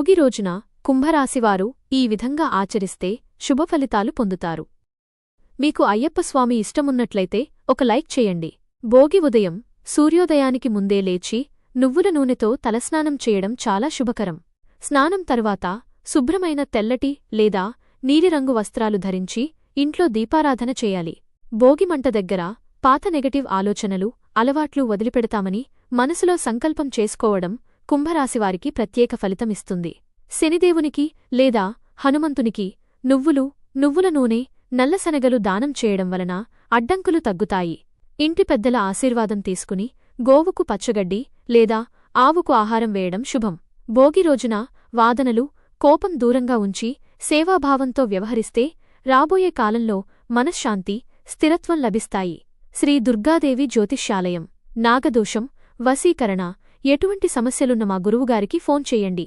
భోగి రోజున కుంభరాశివారు ఈ విధంగా ఆచరిస్తే శుభఫలితాలు పొందుతారు. మీకు అయ్యప్పస్వామి ఇష్టమున్నట్లయితే ఒక లైక్ చేయండి. భోగి ఉదయం సూర్యోదయానికి ముందే లేచి నువ్వుల నూనెతో తలస్నానం చేయడం చాలా శుభకరం. స్నానం తరువాత శుభ్రమైన తెల్లటి లేదా నీలిరంగు వస్త్రాలు ధరించి ఇంట్లో దీపారాధన చేయాలి. భోగిమంట దగ్గర పాత నెగటివ్ ఆలోచనలు అలవాట్లు వదిలిపెడతామని మనసులో సంకల్పం చేసుకోవడం కుంభరాశివారికి ప్రత్యేక ఫలితమిస్తుంది. శనిదేవునికి లేదా హనుమంతునికి నువ్వులు నువ్వుల నూనె నల్లశనగలు దానం చేయడం వలన అడ్డంకులు తగ్గుతాయి. ఇంటి పెద్దల ఆశీర్వాదం తీసుకుని గోవుకు పచ్చగడ్డి లేదా ఆవుకు ఆహారం వేయడం శుభం. భోగి రోజున వాదనలు కోపం దూరంగా ఉంచి సేవాభావంతో వ్యవహరిస్తే రాబోయే కాలంలో మనశ్శాంతి స్థిరత్వం లభిస్తాయి. శ్రీ దుర్గాదేవి జ్యోతిష్యాలయం. నాగదోషం వశీకరణ ఎటువంటి సమస్యలున్న మా గురువుగారికి ఫోన్ చేయండి.